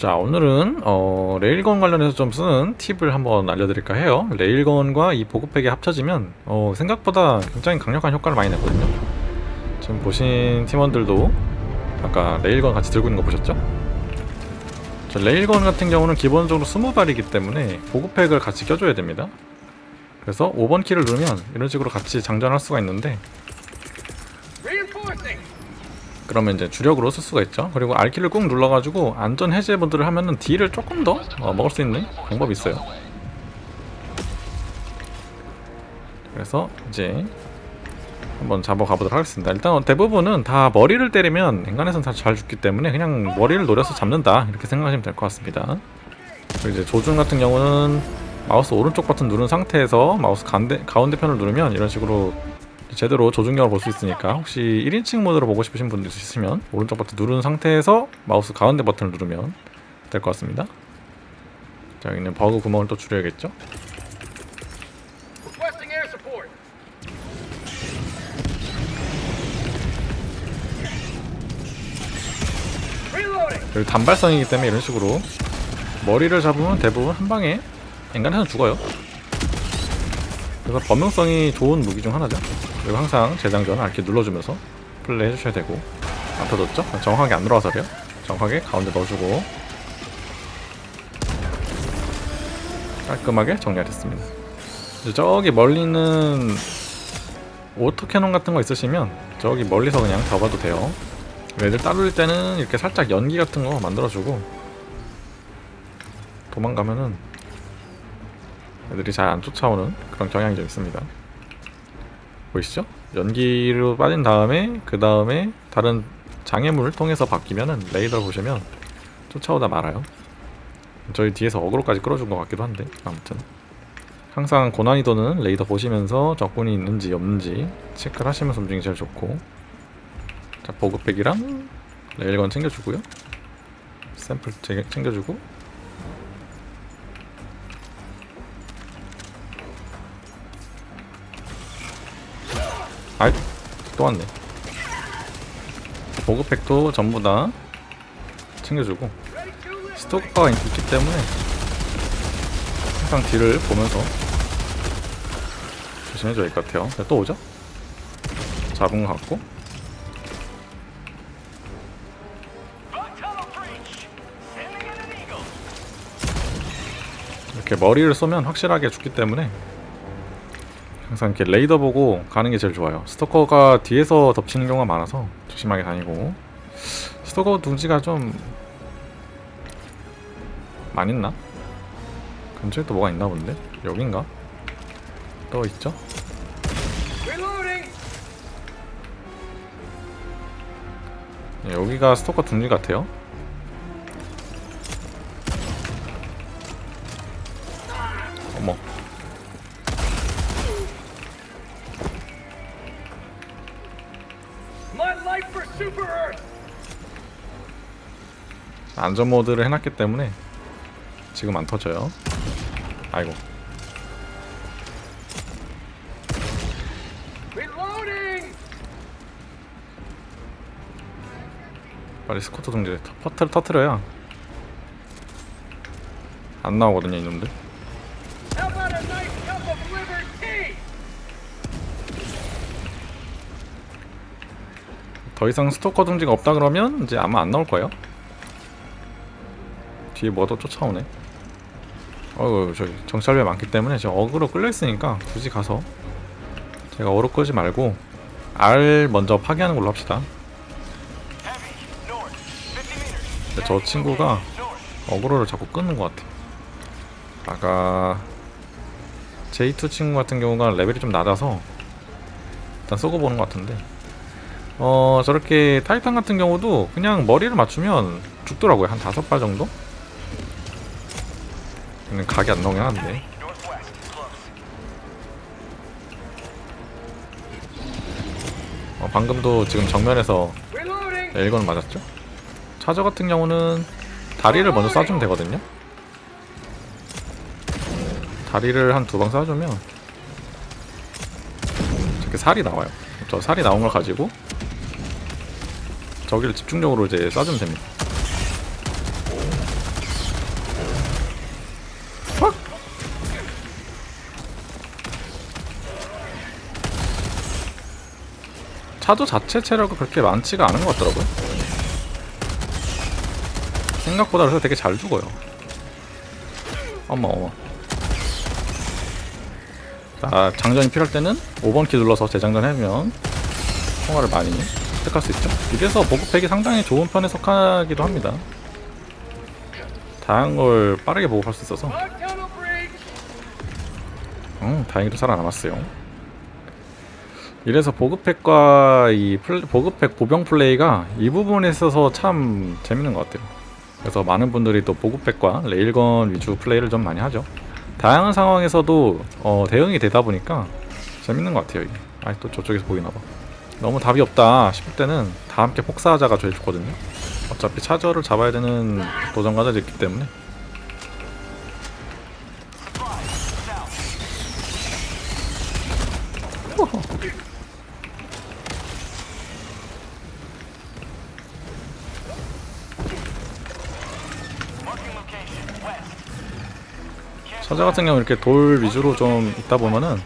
자 오늘은 어, 레일건 관련해서 좀 쓰는 팁을 한번 알려드릴까 해요 레일건과 이 보급팩이 합쳐지면 어, 생각보다 굉장히 강력한 효과를 많이 내거든요 지금 보신 팀원들도 아까 레일건 같이 들고 있는 거 보셨죠? 자, 레일건 같은 경우는 기본적으로 20발이기 때문에 보급팩을 같이 껴줘야 됩니다 그래서 5번 키를 누르면 이런 식으로 같이 장전할 수가 있는데. 그러면 이제 주력으로 쓸 수가 있죠. 그리고 R키를 꾹 눌러가지고 안전 해제 분들을 하면은 D를 조금 더 어, 먹을 수 있는 방법이 있어요. 그래서 이제 한번 잡아가 보도록 하겠습니다. 일단 대부분은 다 머리를 때리면 인간에선 다잘 죽기 때문에 그냥 머리를 노려서 잡는다 이렇게 생각하시면 될 것 같습니다. 그리고 이제 조준 같은 경우는 마우스 오른쪽 버튼 누른 상태에서 마우스 가운데, 가운데 편을 누르면 이런 식으로 제대로 조준경을 볼 수 있으니까 혹시 1인칭 모드로 보고 싶으신 분들 있으시면 오른쪽 버튼 누른 상태에서 마우스 가운데 버튼을 누르면 될 것 같습니다. 자 여기는 버그 구멍을 또 줄여야겠죠? 여기 단발성이기 때문에 이런 식으로 머리를 잡으면 대부분 한 방에 인간에서 죽어요. 그래서 범용성이 좋은 무기 중 하나죠. 그리고 항상 재장전을 이렇게 눌러주면서 플레이 해주셔야 되고 안 터졌죠? 정확하게 안 들어와서 그래요. 정확하게 가운데 넣어주고 깔끔하게 정리가 됐습니다. 저기 멀리 있는 오토 캐논 같은 거 있으시면 저기 멀리서 그냥 잡아도 돼요. 애들 따돌릴 때는 이렇게 살짝 연기 같은 거 만들어주고 도망가면은 애들이 잘 안 쫓아오는 그런 경향이 좀 있습니다. 보이시죠? 연기로 빠진 다음에 그 다음에 다른 장애물을 통해서 바뀌면은 레이더 보시면 쫓아오다 말아요. 저희 뒤에서 어그로까지 끌어준 것 같기도 한데 아무튼 항상 고난이도는 레이더 보시면서 적군이 있는지 없는지 체크를 하시면서 움직이기 제일 좋고 자 보급팩이랑 레일건 챙겨주고요 샘플 제- 챙겨주고 아이 또 왔네 보급팩도 전부 다 챙겨주고. 스토커가 있기 때문에 항상 뒤를 보면서 조심해줘야 할 것 같아요 자, 또 오죠? 잡은 것 같고. 이렇게 머리를 쏘면 확실하게 죽기 때문에 항상 이렇게 레이더 보고 가는 게 제일 좋아요. 스토커가 뒤에서 덮치는 경우가 많아서 조심하게 다니고 스토커 둥지가 좀 많이 있나? 근처에 또 뭐가 있나 본데? 여긴가? 또 있죠? 네, 여기가 스토커 둥지 같아요. 어머 안전 모드를 해놨기 때문에 지금 안 터져요. 아이고. 빨리 스쿼트 동지 터트려 터트려야 안 나오거든요 이놈들. 더 이상 스토커 동지가 없다 그러면 이제 아마 안 나올 거예요. 뒤에 뭐도 쫓아오네. 어우 저기 정찰배 많기 때문에 지금 어그로 끌려 있으니까 굳이 가서 제가 어로 끄지 말고 R 먼저 파괴하는 걸로 합시다. 저 친구가 어그로를 자꾸 끊는 것 같아. 아까 J2 친구 같은 경우가 레벨이 좀 낮아서 일단 쏘고 보는 것 같은데 어 저렇게 타이탄 같은 경우도 그냥 머리를 맞추면 죽더라고요 한 다섯 발 정도? 그냥 각이 안 나오긴 하는데 어, 방금도 지금 정면에서. 엘건 맞았죠? 차저 같은 경우는 다리를 먼저 쏴주면 되거든요 다리를 한 두 방 쏴주면 저렇게 살이 나와요 저 살이 나온 걸 가지고 저기를 집중적으로 이제 쏴주면 됩니다 차도 자체 체력이 그렇게 많지가 않은 것 같더라고요. 생각보다 그래서 되게 잘 죽어요. 어머 어머. 자, 장전이 필요할 때는 5번 키 눌러서 재장전하면 총알을 많이 획득할 수 있죠. 이래서 보급팩이 상당히 좋은 편에 속하기도 합니다. 다양한 걸 빠르게 보급할 수 있어서. 음, 다행히도 살아남았어요. 이래서 보급팩과 이 플- 보급팩 보병 플레이가 이 부분에 있어서 참 재밌는 것 같아요. 그래서 많은 분들이 또 보급팩과 레일건 위주 플레이를 좀 많이 하죠. 다양한 상황에서도 어, 대응이 되다 보니까 재밌는 것 같아요. 이게. 아, 또 저쪽에서 보이나 봐. 너무 답이 없다 싶을 때는 다 함께 폭사하자가 제일 좋거든요. 어차피 차저를 잡아야 되는 도전 과제도 있기 때문에 사자 같은 경우 이렇게 돌 위주로 좀 있다 보면은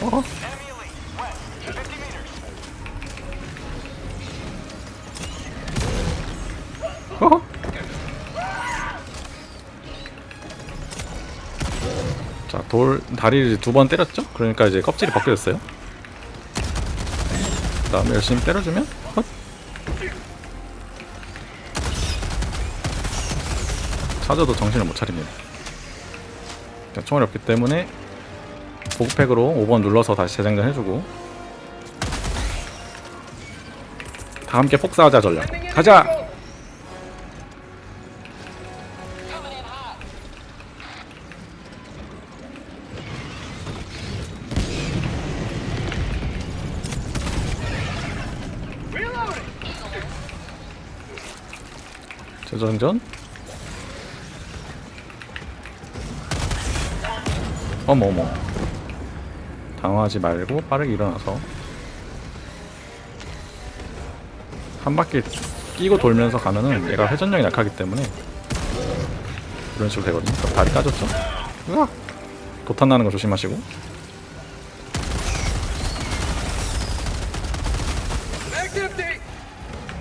어? Enemy elite. West. 50 meters. 어? 자, 돌 다리를 두 번 때렸죠? 그러니까 이제 껍질이 벗겨졌어요. 그다음에 열심히 때려주면 헛. 찾아도 정신을 못 차립니다. 자, 총알이 없기 때문에 보급팩으로 5번 눌러서 다시 재장전 해주고 다 함께 폭사하자 전략. 가자. 재장전 어머 어머 당황하지 말고 빠르게 일어나서 한 바퀴 끼고 돌면서 가면은 얘가 회전력이 약하기 때문에 이런 식으로 되거든요 그럼 다리 까졌죠? 으악 도탄 나는 거 조심하시고.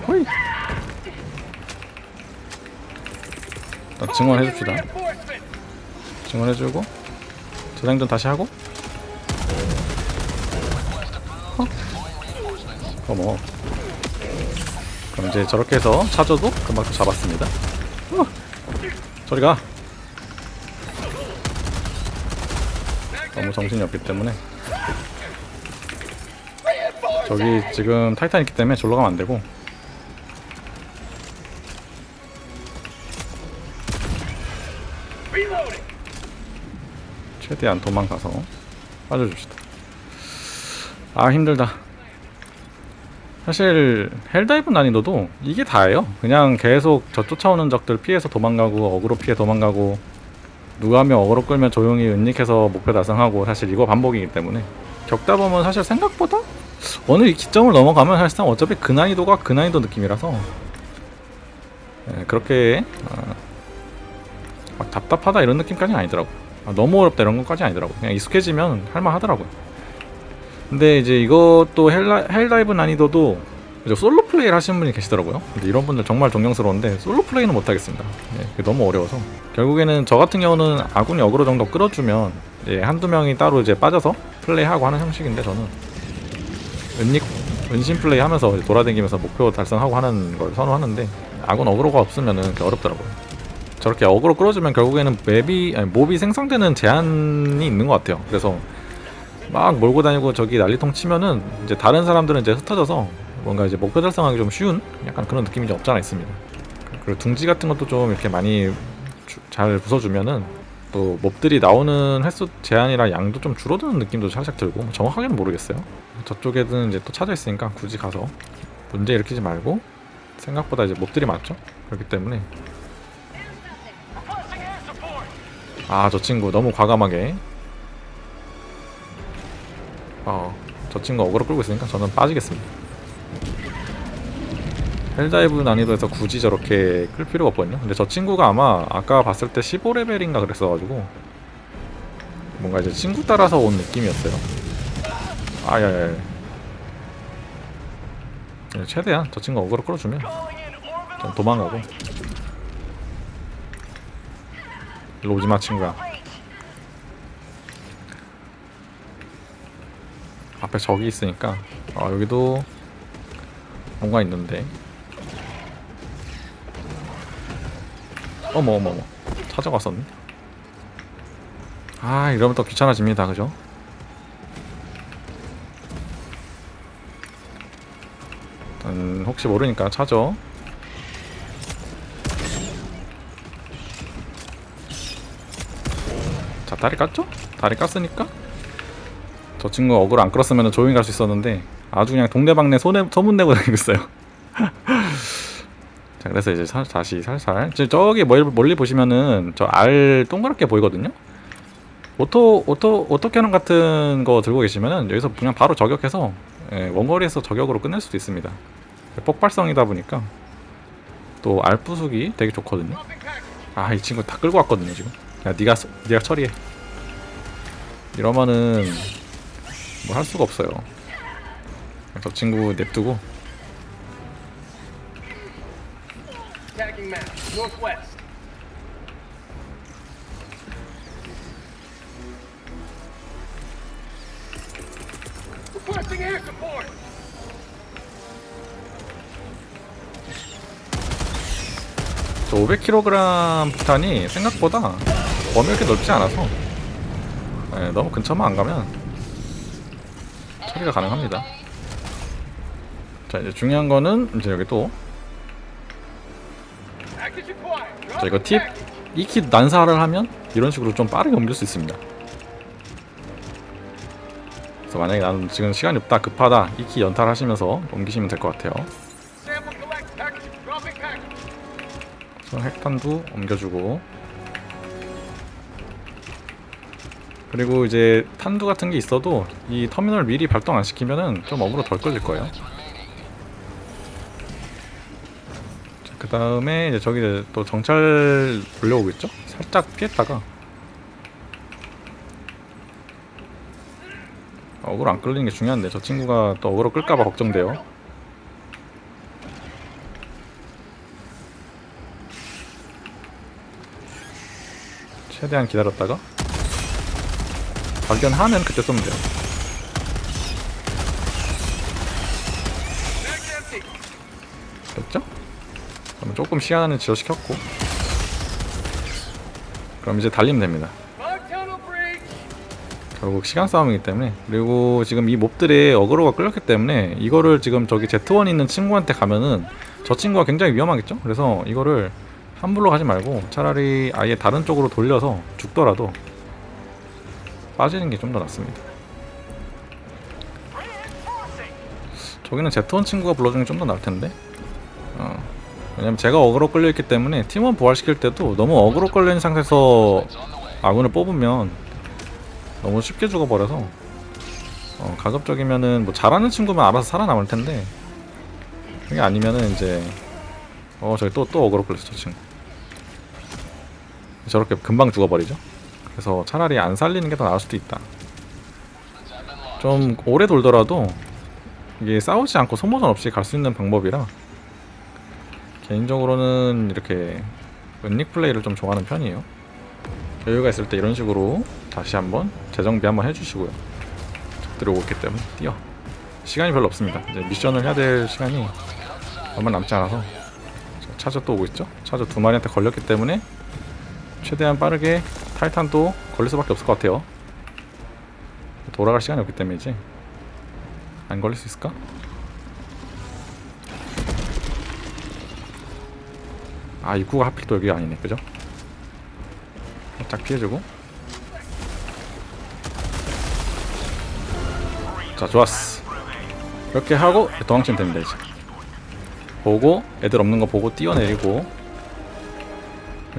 호이 일단 증원해 줍시다 Reinforcement. 증원해주고 재장전 다시 하고? 어? 어머 그럼 이제 저렇게 해서 차저도 금방 또 잡았습니다. 어. 저리가. 너무 정신이 없기 때문에. 저기 지금 타이탄 있기 때문에 졸러 가면 안 되고 최대한 도망가서 빠져줍시다. 아 힘들다. 사실 헬다이브 난이도도 이게 다예요. 그냥 계속 저 쫓아오는 적들 피해서 도망가고 어그로 피해 도망가고 누가 하면 어그로 끌면 조용히 은닉해서 목표 달성하고 사실 이거 반복이기 때문에 겪다 보면 사실 생각보다 어느 이 기점을 넘어가면 사실상 어차피 그 난이도가 그 난이도 느낌이라서 예, 그렇게 아, 막 답답하다 이런 느낌까지는 아니더라고. 아, 너무 어렵다 이런 것까지 아니더라고. 그냥 익숙해지면 할만하더라고요. 근데 이제 이것도 헬라, 헬다이브 난이도도 솔로 플레이를 하시는 분이 계시더라고요. 근데 이런 분들 정말 존경스러운데 솔로 플레이는 못 하겠습니다. 예, 너무 어려워서 결국에는 저 같은 경우는 아군이 어그로 정도 끌어주면 예, 한두 명이 따로 이제 빠져서 플레이하고 하는 형식인데 저는 은닉 은신 플레이 하면서 돌아다니면서 목표 달성하고 하는 걸 선호하는데 아군 어그로가 없으면은 그게 어렵더라고요. 저렇게 어그로 끌어주면 결국에는 맵이 아니, 몹이 생성되는 제한이 있는 것 같아요. 그래서 막 몰고 다니고 저기 난리통 치면은 이제 다른 사람들은 이제 흩어져서 뭔가 이제 목표 달성하기 좀 쉬운 약간 그런 느낌이 좀 없잖아 있습니다. 그리고 둥지 같은 것도 좀 이렇게 많이 주- 잘 부숴주면은 또 몹들이 나오는 횟수 제한이랑 양도 좀 줄어드는 느낌도 살짝 들고 정확하게는 모르겠어요. 저쪽에는 이제 또 찾아 있으니까 굳이 가서 문제 일으키지 말고 생각보다 이제 몹들이 많죠. 그렇기 때문에 아 저 친구 너무 과감하게. 어저 친구 어그로 끌고 있으니까 저는 빠지겠습니다. 헬다이브 난이도에서 굳이 저렇게 끌 필요가 없거든요. 근데 저 친구가 아마 아까 봤을 때 15레벨인가 그랬어가지고 뭔가 이제 친구 따라서 온 느낌이었어요. 아야야 최대한 저 친구 어그로 끌어주면 좀 도망가고 일로 오지마 친구야. 앞에 적이 있으니까. 아 여기도 뭔가 있는데. 어머 어머 어머. 찾아갔었네. 아 이러면 또 귀찮아집니다. 그죠? 음, 혹시 모르니까 찾아 다리 깠죠? 다리 깠으니까? 저 친구 어그로 안 끌었으면 조용히 갈 수 있었는데 아주 그냥 동네방네 소내, 소문내고 다니고 있어요. 자 그래서 이제 살, 다시 살살. 지금 저기 멀, 멀리 보시면은 저 알 동그랗게 보이거든요? 오토 오토 오토 캐논 같은 거 들고 계시면은 여기서 그냥 바로 저격해서 예, 원거리에서 저격으로 끝낼 수도 있습니다. 폭발성이다 보니까 또 알 부수기 되게 좋거든요. 아 이 친구 다 끌고 왔거든요 지금 야 쏘- 니가 처리해 이러면은 뭐 할 수가 없어요 저 친구 냅두고. 저 500kg 폭탄이 생각보다 범위 이렇게 넓지 않아서 예, 너무 근처만 안 가면 처리가 가능합니다. 자 이제 중요한 거는 이제 여기 또. 자, 이거 팁 2키 난사를 하면 이런 식으로 좀 빠르게 옮길 수 있습니다. 그래서 만약에 나는 지금 시간이 없다 급하다 2키 연탈하시면서 옮기시면 될 것 같아요. 핵탄도 옮겨주고 그리고 이제 탄두 같은 게 있어도 이 터미널 미리 발동 안 시키면은 좀 업으로 덜 끌릴 거예요. 그 다음에 이제 저기 이제 또 정찰 몰려오고 있죠? 살짝 피했다가 어그로 안 끌리는 게 중요한데 저 친구가 또 어그로 끌까봐 걱정돼요. 최대한 기다렸다가 발견하면 그때 쏘면 돼요. 됐죠? 그럼 조금 시간을 지연시켰고 그럼 이제 달리면 됩니다. 결국 시간 싸움이기 때문에 그리고 지금 이 몹들의 어그로가 끌렸기 때문에 이거를 지금 저기 Z1 있는 친구한테 가면은 저 친구가 굉장히 위험하겠죠? 그래서 이거를 함부로 가지 말고 차라리 아예 다른 쪽으로 돌려서 죽더라도 빠지는 게 좀 더 낫습니다. 저기는 Z1 친구가 불러주는 게 좀 더 나을 텐데. 어. 왜냐면 제가 어그로 끌려 있기 때문에 팀원 부활시킬 때도 너무 어그로 끌려 있는 상태에서 아군을 뽑으면 너무 쉽게 죽어버려서 어, 가급적이면은 뭐 잘하는 친구면 알아서 살아남을 텐데 그게 아니면은 이제 어 저기 또또 어그로 끌렸어 저 친구 저렇게 금방 죽어버리죠 그래서 차라리 안 살리는 게 더 나을 수도 있다 좀 오래 돌더라도 이게 싸우지 않고 소모전 없이 갈 수 있는 방법이라 개인적으로는 이렇게 은닉 플레이를 좀 좋아하는 편이에요. 여유가 있을 때 이런 식으로 다시 한번 재정비 한번 해주시고요. 적들이 오고 있기 때문에 뛰어. 시간이 별로 없습니다. 이제 미션을 해야 될 시간이 얼마 남지 않아서 저 차저 또 오고 있죠. 차저 두 마리한테 걸렸기 때문에 최대한 빠르게 타이탄도 걸릴 수밖에 없을 것 같아요. 돌아갈 시간이 없기 때문이지. 안 걸릴 수 있을까? 아 입구가 하필 또 여기 아니네 그죠? 살짝 피해주고 자 좋았어 이렇게 하고 도망치면 됩니다 이제 보고 애들 없는 거 보고 뛰어내리고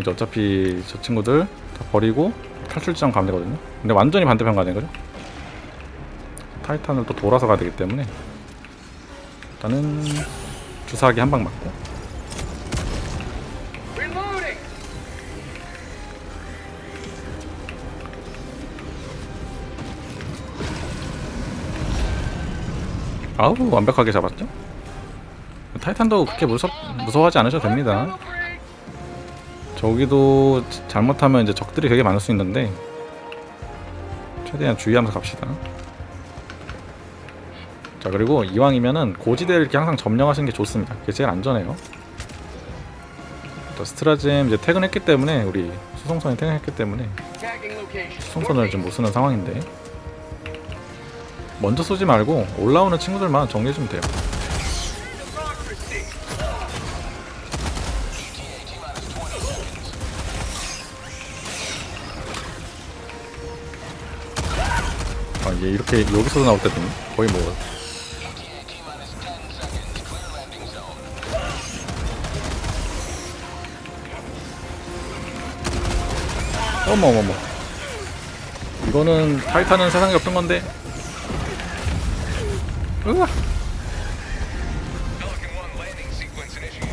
이제 어차피 저 친구들 다 버리고 탈출지점 가면 되거든요 근데 완전히 반대편 가야 되는 거죠 타이탄을 또 돌아서 가야 되기 때문에 일단은 주사기 한 방 맞고. 아우 완벽하게 잡았죠? 타이탄도 그렇게 무서, 무서워하지 않으셔도 됩니다 저기도 잘못하면 이제 적들이 되게 많을 수 있는데 최대한 주의하면서 갑시다. 자 그리고 이왕이면은 고지대를 이렇게 항상 점령하시는 게 좋습니다. 그게 제일 안전해요. 또 스트라잼 이제 퇴근했기 때문에 우리 수송선이 퇴근했기 때문에. 수송선을 좀 못 쓰는 상황인데 먼저 쏘지 말고 올라오는 친구들만 정리해주면 돼요 아 이게 이렇게 여기서도 나올 때도 거의 뭐 어머 어머 어머 이거는 타이탄은 세상에 없던 건데 으아 Pelican 1 landing sequence initiated.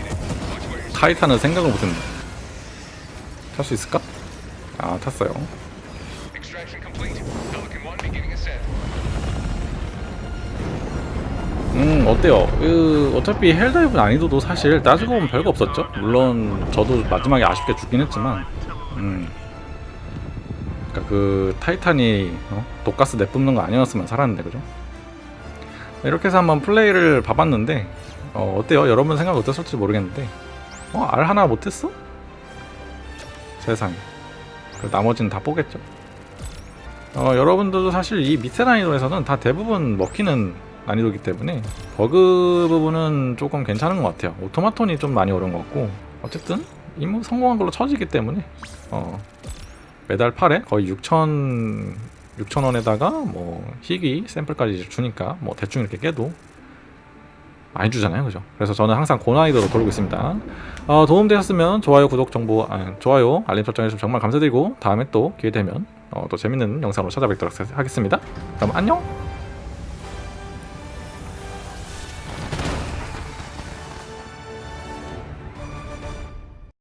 Watch where you're 타이탄은 생각을 못했네 탈 수 있을까? 아 탔어요 음 어때요? 그 어차피 헬다이브 난이도도 사실 따지고 보면 별거 없었죠. 물론 저도 마지막에 아쉽게 죽긴 했지만, 음, 그러니까 그 타이탄이 어? 독가스 내뿜는 거 아니었으면 살았는데 그죠? 이렇게 해서 한번 플레이를 봐봤는데 어, 어때요? 여러분 생각 어땠을지 모르겠는데, 어, 알 하나 못했어? 세상에. 그 나머지는 다 뽀겠죠. 어, 여러분들도 사실 이 밑에 난이도에서는 다 대부분 먹히는 난이도이기 때문에 버그 부분은 조금 괜찮은 것 같아요. 오토마톤이 좀 많이 어려운 것 같고 어쨌든 임무 성공한 걸로 쳐지기 때문에 어, 매달 8에 거의 6천 6천 원에다가 뭐 희귀 샘플까지 주니까 뭐 대충 이렇게 깨도 많이 주잖아요, 그죠? 그래서 저는 항상 고난이도로 돌고 있습니다. 어, 도움되셨으면 좋아요, 구독 정보, 아, 좋아요, 알림 설정 해주시면 정말 감사드리고 다음에 또 기회 되면 어, 또 재밌는 영상으로 찾아뵙도록 하겠습니다. 그럼 안녕.